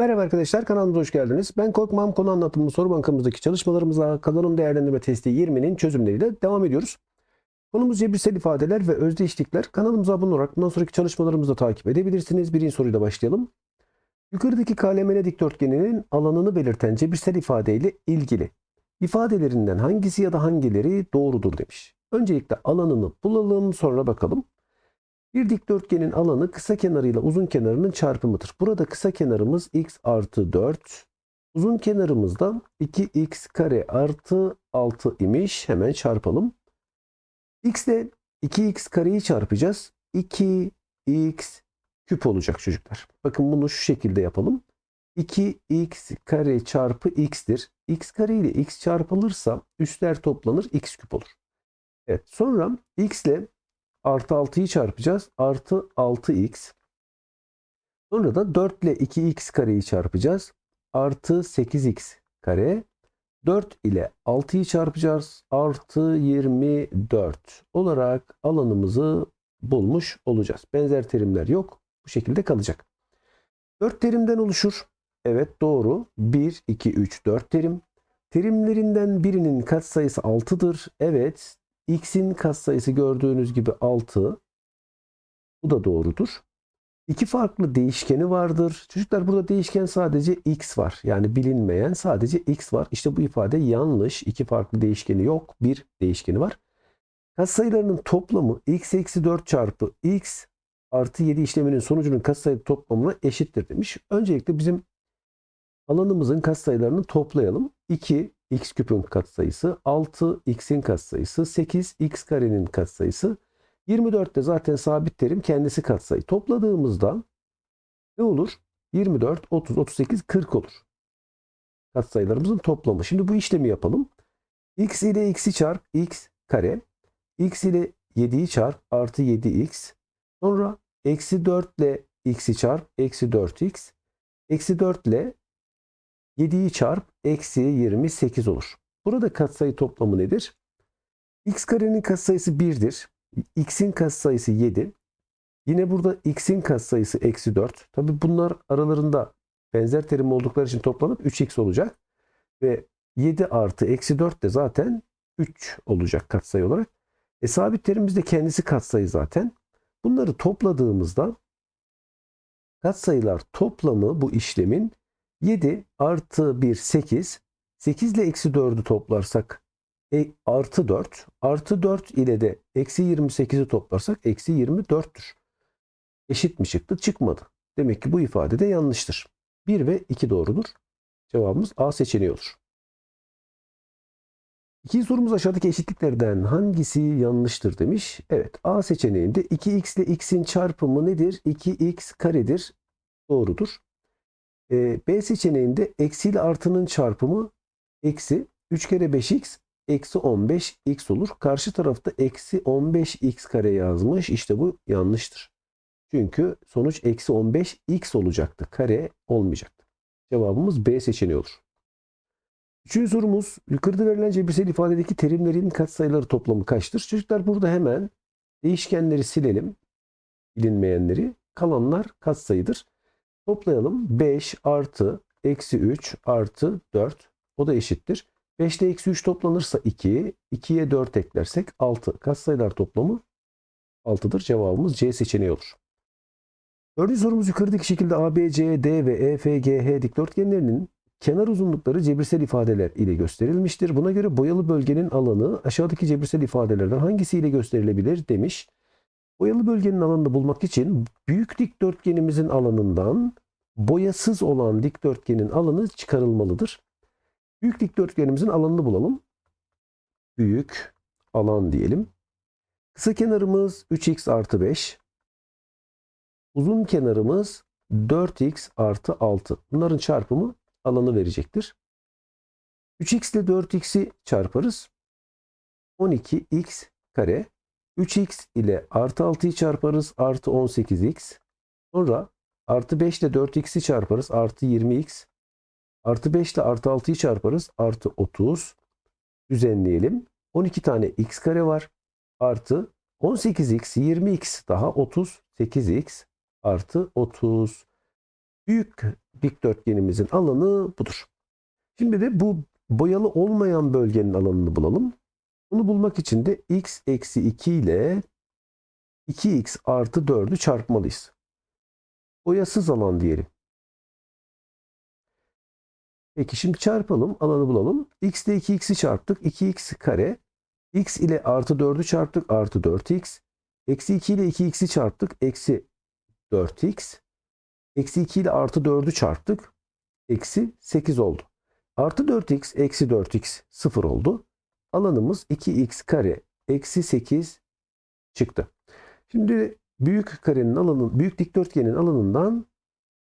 Merhaba arkadaşlar kanalımıza hoş geldiniz. Ben Korkmam konu anlatımı soru bankamızdaki çalışmalarımızla kazanım değerlendirme testi 20'nin çözümleriyle devam ediyoruz. Konumuz cebirsel ifadeler ve özdeşlikler. Kanalımıza abone olarak bundan sonraki çalışmalarımızı da takip edebilirsiniz. Birinci soruyla başlayalım. Yukarıdaki KLMN dikdörtgeninin alanını belirten cebirsel ifade ile ilgili ifadelerinden hangisi ya da hangileri doğrudur demiş. Öncelikle alanını bulalım sonra bakalım. Bir dikdörtgenin alanı kısa kenarıyla uzun kenarının çarpımıdır. Burada kısa kenarımız x artı 4. Uzun kenarımız da 2x kare artı 6 imiş. Hemen çarpalım. x ile 2x kareyi çarpacağız. 2x küp olacak çocuklar. Bakın bunu şu şekilde yapalım. 2x kare çarpı x'tir. x kare ile x çarpılırsa üstler toplanır x küp olur. Evet sonra x ile artı 6'yı çarpacağız. Artı 6x. Sonra da 4 ile 2x kareyi çarpacağız. Artı 8x kare. 4 ile 6'yı çarpacağız. Artı 24 olarak alanımızı bulmuş olacağız. Benzer terimler yok. Bu şekilde kalacak. 4 terimden oluşur. Evet doğru. 1, 2, 3, 4 terim. Terimlerinden birinin katsayısı 6'dır. Evet x'in katsayısı gördüğünüz gibi 6. Bu da doğrudur. İki farklı değişkeni vardır. Çocuklar burada değişken sadece x var. Yani bilinmeyen sadece x var. İşte bu ifade yanlış. İki farklı değişkeni yok. Bir değişkeni var. Katsayılarının toplamı x eksi 4 çarpı x artı 7 işleminin sonucunun katsayı toplamına eşittir demiş. Öncelikle bizim alanımızın katsayılarını toplayalım. 2 x küpün katsayısı, 6 x'in katsayısı, 8 x karenin katsayısı, 24 de zaten sabit terim kendisi katsayı. Topladığımızda ne olur? 24, 30, 38, 40 olur. Katsayılarımızın toplamı. Şimdi bu işlemi yapalım. x ile x'i çarp x kare. x ile 7'yi çarp artı 7x. Sonra eksi 4 ile x'i çarp eksi 4x. Eksi 4 ile 7'yi çarp eksi 28 olur. Burada katsayı toplamı nedir? x karenin katsayısı 1'dir. x'in katsayısı 7. Yine burada x'in katsayısı eksi 4. Tabi bunlar aralarında benzer terim oldukları için toplanıp 3x olacak. Ve 7 artı eksi 4 de zaten 3 olacak katsayı olarak. E, sabit terimimiz de kendisi katsayı zaten. Bunları topladığımızda katsayılar toplamı bu işlemin 7 artı 1 8. 8 ile eksi 4'ü toplarsak e, artı 4. Artı 4 ile de eksi 28'i toplarsak eksi 24'tür. Eşit mi çıktı? Çıkmadı. Demek ki bu ifade de yanlıştır. 1 ve 2 doğrudur. Cevabımız A seçeneği olur. İkinci sorumuz aşağıdaki eşitliklerden hangisi yanlıştır demiş. Evet A seçeneğinde 2x ile x'in çarpımı nedir? 2x karedir. Doğrudur. Ee, B seçeneğinde eksi ile artının çarpımı eksi 3 kere 5x eksi 15x olur. Karşı tarafta eksi 15x kare yazmış. İşte bu yanlıştır. Çünkü sonuç eksi 15x olacaktı. Kare olmayacaktı. Cevabımız B seçeneği olur. Üçüncü sorumuz yukarıda verilen cebirsel ifadedeki terimlerin katsayıları toplamı kaçtır? Çocuklar burada hemen değişkenleri silelim. Bilinmeyenleri. Kalanlar katsayıdır. Toplayalım. 5 artı eksi 3 artı 4. O da eşittir. 5 ile eksi 3 toplanırsa 2. 2'ye 4 eklersek 6. Katsayılar toplamı 6'dır. Cevabımız C seçeneği olur. Dördüncü sorumuz yukarıdaki şekilde A, B, C, D ve E, F, G, H dikdörtgenlerinin kenar uzunlukları cebirsel ifadeler ile gösterilmiştir. Buna göre boyalı bölgenin alanı aşağıdaki cebirsel ifadelerden hangisiyle gösterilebilir demiş. Boyalı bölgenin alanını bulmak için büyük dikdörtgenimizin alanından boyasız olan dikdörtgenin alanı çıkarılmalıdır. Büyük dikdörtgenimizin alanını bulalım. Büyük alan diyelim. Kısa kenarımız 3x artı 5. Uzun kenarımız 4x artı 6. Bunların çarpımı alanı verecektir. 3x ile 4x'i çarparız. 12x kare 3x ile artı 6'yı çarparız. Artı 18x. Sonra artı 5 ile 4x'i çarparız. Artı 20x. Artı 5 ile artı 6'yı çarparız. Artı 30. Düzenleyelim. 12 tane x kare var. Artı 18x, 20x daha 38x artı 30. Büyük dikdörtgenimizin alanı budur. Şimdi de bu boyalı olmayan bölgenin alanını bulalım. Bunu bulmak için de x eksi 2 ile 2x artı 4'ü çarpmalıyız. Boyasız alan diyelim. Peki şimdi çarpalım. Alanı bulalım. x ile 2x'i çarptık. 2x kare. x ile artı 4'ü çarptık. Artı 4x. Eksi 2 ile 2x'i çarptık. Eksi 4x. Eksi 2 ile artı 4'ü çarptık. Eksi 8 oldu. Artı 4x eksi 4x 0 oldu. Alanımız 2x kare eksi 8 çıktı. Şimdi büyük karenin alanı, büyük dikdörtgenin alanından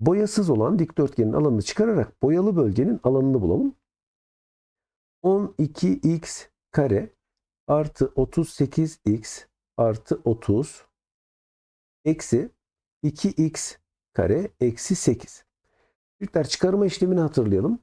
boyasız olan dikdörtgenin alanını çıkararak boyalı bölgenin alanını bulalım. 12x kare artı 38x artı 30 eksi 2x kare eksi 8. Çocuklar çıkarma işlemini hatırlayalım.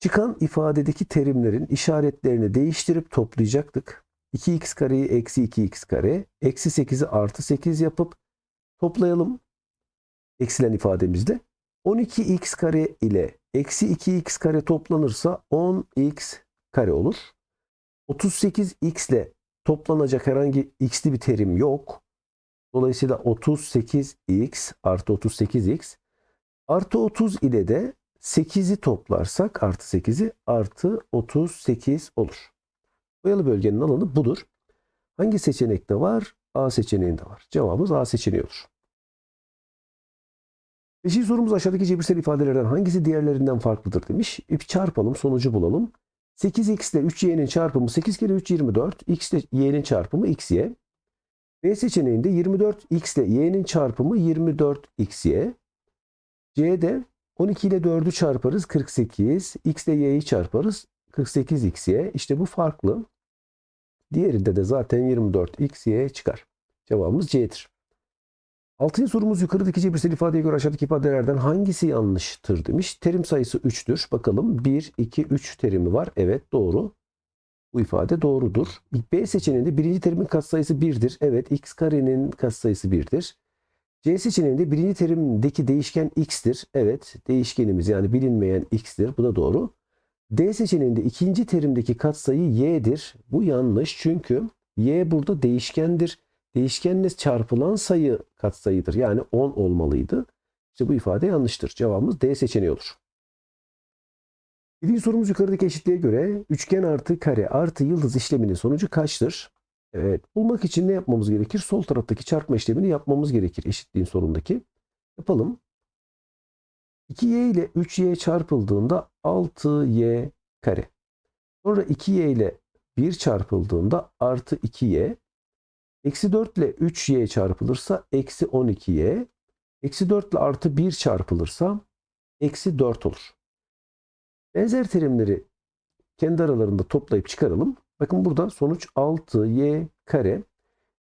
Çıkan ifadedeki terimlerin işaretlerini değiştirip toplayacaktık. 2x kareyi eksi 2x kare, eksi 8'i artı 8 yapıp toplayalım. Eksilen ifademizde 12x kare ile eksi 2x kare toplanırsa 10x kare olur. 38x ile toplanacak herhangi x'li bir terim yok. Dolayısıyla 38x artı 38x artı 30 ile de 8'i toplarsak artı 8'i artı 38 olur. Boyalı bölgenin alanı budur. Hangi seçenekte var? A seçeneğinde var. Cevabımız A seçeneği olur. Beşinci sorumuz aşağıdaki cebirsel ifadelerden hangisi diğerlerinden farklıdır demiş. Bir çarpalım sonucu bulalım. 8x ile 3y'nin çarpımı 8 kere 3 24. x ile y'nin çarpımı xy. B seçeneğinde 24x ile y'nin çarpımı 24xy. C'de 12 ile 4'ü çarparız 48. X ile y'yi çarparız 48xy. İşte bu farklı. Diğerinde de zaten 24xy çıkar. Cevabımız C'dir. Altıncı sorumuz yukarıdaki cebirsel ifadeye göre aşağıdaki ifadelerden hangisi yanlıştır demiş. Terim sayısı 3'tür. Bakalım 1, 2, 3 terimi var. Evet doğru. Bu ifade doğrudur. B seçeneğinde birinci terimin katsayısı 1'dir. Evet x karenin katsayısı 1'dir. C seçeneğinde birinci terimdeki değişken x'tir. Evet değişkenimiz yani bilinmeyen x'tir. Bu da doğru. D seçeneğinde ikinci terimdeki katsayı y'dir. Bu yanlış çünkü y burada değişkendir. Değişkenle çarpılan sayı katsayıdır. Yani 10 olmalıydı. İşte bu ifade yanlıştır. Cevabımız D seçeneği olur. Birinci sorumuz yukarıdaki eşitliğe göre üçgen artı kare artı yıldız işleminin sonucu kaçtır? Evet. Bulmak için ne yapmamız gerekir? Sol taraftaki çarpma işlemini yapmamız gerekir eşitliğin sonundaki. Yapalım. 2y ile 3y çarpıldığında 6y kare. Sonra 2y ile 1 çarpıldığında artı 2y. Eksi 4 ile 3y çarpılırsa eksi 12y. Eksi 4 ile artı 1 çarpılırsa eksi 4 olur. Benzer terimleri kendi aralarında toplayıp çıkaralım. Bakın burada sonuç 6y kare.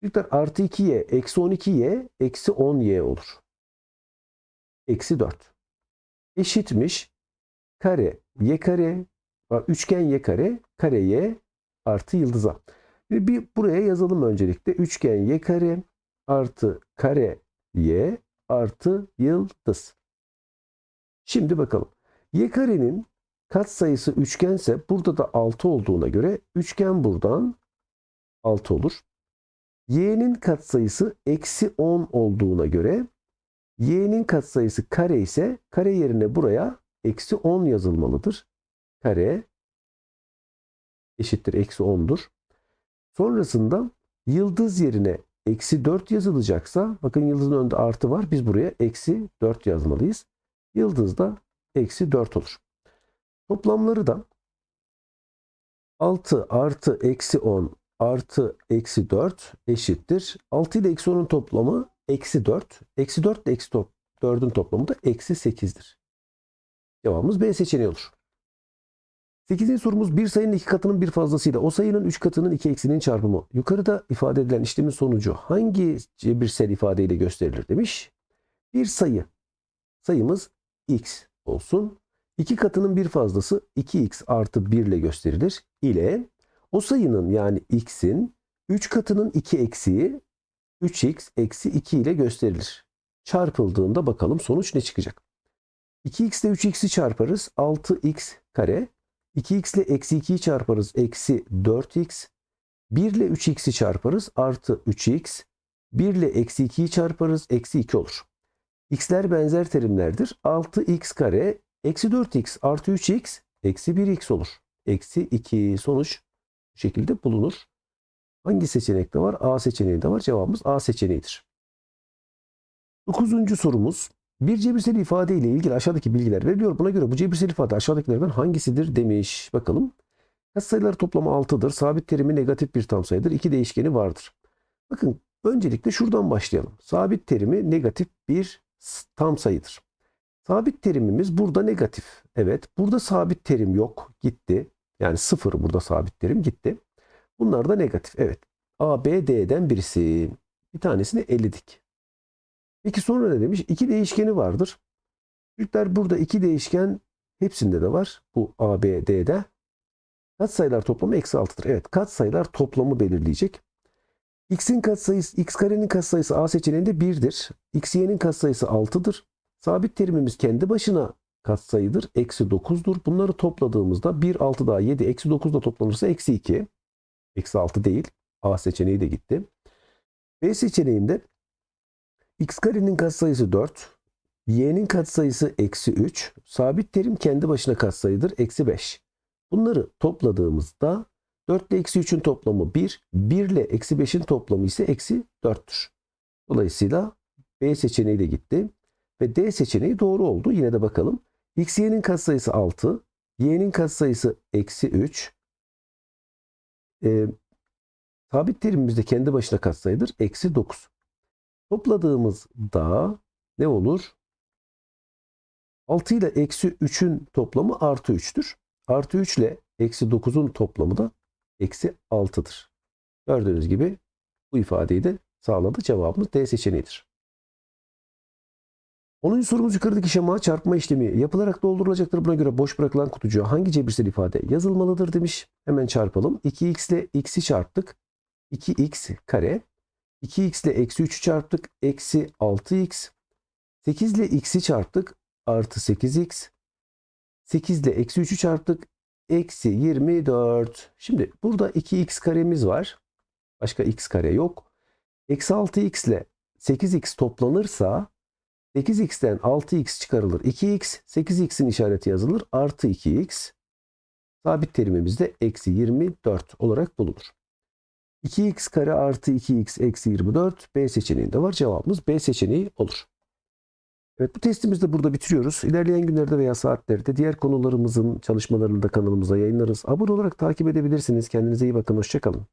Çocuklar artı 2y eksi 12y eksi 10y olur. Eksi 4. Eşitmiş kare y kare üçgen y kare kare y artı yıldıza. Bir buraya yazalım öncelikle. Üçgen y kare artı kare y artı yıldız. Şimdi bakalım. Y karenin katsayısı üçgense burada da 6 olduğuna göre üçgen buradan 6 olur. Y'nin katsayısı eksi 10 olduğuna göre y'nin katsayısı kare ise kare yerine buraya eksi 10 yazılmalıdır. Kare eşittir eksi 10'dur. Sonrasında yıldız yerine eksi 4 yazılacaksa bakın yıldızın önünde artı var. Biz buraya eksi 4 yazmalıyız. Yıldız da eksi 4 olur. Toplamları da 6 artı eksi 10 artı eksi 4 eşittir. 6 ile eksi 10'un toplamı eksi 4. Eksi 4 ile eksi 4'ün toplamı da eksi 8'dir. Cevabımız B seçeneği olur. 8. sorumuz bir sayının iki katının bir fazlasıyla o sayının üç katının iki eksinin çarpımı. Yukarıda ifade edilen işlemin sonucu hangi cebirsel ifadeyle gösterilir demiş. Bir sayı. Sayımız x olsun. İki katının bir fazlası 2x artı 1 ile gösterilir. ile o sayının yani x'in 3 katının 2 eksiği 3x eksi 2 ile gösterilir. çarpıldığında bakalım sonuç ne çıkacak? 2x ile 3x'i çarparız 6x kare. 2x ile eksi 2'yi çarparız eksi 4x. 1 ile 3x'i çarparız artı 3x. 1 ile eksi 2'yi çarparız eksi 2 olur. x'ler benzer terimlerdir. 6x kare eksi 4x artı 3x eksi 1x olur. Eksi 2 sonuç bu şekilde bulunur. Hangi seçenekte var? A seçeneği de var. Cevabımız A seçeneğidir. Dokuzuncu sorumuz. Bir cebirsel ifade ile ilgili aşağıdaki bilgiler veriliyor. Buna göre bu cebirsel ifade aşağıdakilerden hangisidir demiş. Bakalım. Katsayılar toplamı 6'dır. Sabit terimi negatif bir tam sayıdır. İki değişkeni vardır. Bakın öncelikle şuradan başlayalım. Sabit terimi negatif bir tam sayıdır. Sabit terimimiz burada negatif. Evet burada sabit terim yok. Gitti. Yani sıfır burada sabit terim gitti. Bunlar da negatif. Evet. A, B, D'den birisi. Bir tanesini eledik. Peki sonra ne demiş? İki değişkeni vardır. Çocuklar burada iki değişken hepsinde de var. Bu A, B, D'de. Katsayılar toplamı eksi 6'dır. Evet katsayılar toplamı belirleyecek. X'in katsayısı, x karenin katsayısı A seçeneğinde 1'dir. X, y'nin katsayısı 6'dır. Sabit terimimiz kendi başına katsayıdır. Eksi 9'dur. Bunları topladığımızda 1, 6 daha 7, eksi 9 da toplanırsa eksi 2. Eksi 6 değil. A seçeneği de gitti. B seçeneğinde x karenin katsayısı 4. Y'nin katsayısı eksi 3. Sabit terim kendi başına katsayıdır. Eksi 5. Bunları topladığımızda 4 ile eksi 3'ün toplamı 1. 1 ile eksi 5'in toplamı ise eksi 4'tür. Dolayısıyla B seçeneği de gitti. Ve D seçeneği doğru oldu. Yine de bakalım. X, Y'nin katsayısı 6. Y'nin katsayısı eksi 3. Ee, sabit terimimiz de kendi başına katsayıdır. Eksi 9. Topladığımızda ne olur? 6 ile eksi 3'ün toplamı artı 3'tür. Artı 3 ile eksi 9'un toplamı da eksi 6'dır. Gördüğünüz gibi bu ifadeyi de sağladı. Cevabımız D seçeneğidir. 10. sorumuz yukarıdaki şema çarpma işlemi yapılarak doldurulacaktır. Buna göre boş bırakılan kutucuğa hangi cebirsel ifade yazılmalıdır demiş. Hemen çarpalım. 2x ile x'i çarptık. 2x kare. 2x ile eksi 3'ü çarptık. Eksi 6x. 8 ile x'i çarptık. Artı 8x. 8 ile eksi 3'ü çarptık. Eksi 24. Şimdi burada 2x karemiz var. Başka x kare yok. Eksi 6x ile 8x toplanırsa 8x'ten 6x çıkarılır. 2x, 8x'in işareti yazılır. Artı 2x. Sabit terimimiz de eksi 24 olarak bulunur. 2x kare artı 2x eksi 24 B seçeneğinde var. Cevabımız B seçeneği olur. Evet bu testimizi de burada bitiriyoruz. İlerleyen günlerde veya saatlerde diğer konularımızın çalışmalarını da kanalımıza yayınlarız. Abone olarak takip edebilirsiniz. Kendinize iyi bakın. Hoşçakalın.